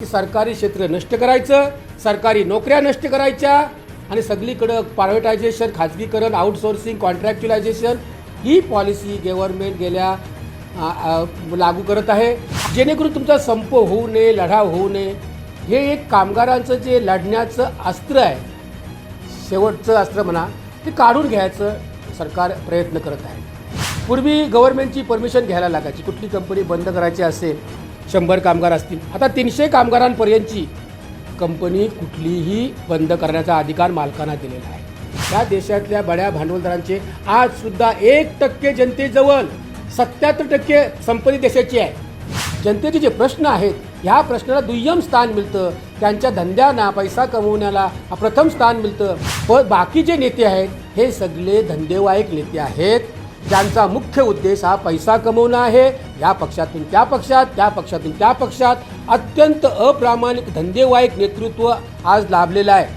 सरकारी क्षेत्र नष्ट करायचं सरकारी नोकऱ्या नष्ट करायच्या आणि सगळीकडं प्रायव्हेटायझेशन खाजगीकरण आउटसोर्सिंग कॉन्ट्रॅक्च्युलायझेशन ही पॉलिसी गव्हर्नमेंट गेल्या लागू करत आहे. जेणेकरून तुमचा संप होऊ नये लढा होऊ नये हे एक कामगारांचं जे लढण्याचं अस्त्र आहे शेवटचं अस्त्र म्हणा ते काढून घ्यायचं सरकार प्रयत्न करत आहे. पूर्वी गव्हर्नमेंटची परमिशन घ्यायला लागायची. कुठली कंपनी बंद करायची असेल शंभर कामगार असतील. आता तीनशे कामगारांपर्यंतची कंपनी कुठलीही बंद करण्याचा अधिकार मालकांना दिलेला आहे. या देशातल्या बड्या भांडवलदारांचे आज सुद्धा एक टक्के जनतेजवळ सत्याहत्तर टक्के संपत्ती देशाची आहे. जनतेचे जे प्रश्न आहेत ह्या प्रश्नाला दुय्यम स्थान मिळतं. त्यांच्या धंद्यांना पैसा कमवण्याला प्रथम स्थान मिळतं. पण बाकी जे नेते आहेत हे सगळे धंदेवाईक नेते आहेत. ज्यांचा मुख्य उद्देश हा पैसा कमवणं आहे या पक्षातून त्या पक्षात त्या पक्षातून त्या पक्षात अत्यंत अप्रामाणिक धंदेवाईक नेतृत्व आज लाभलेलं आहे.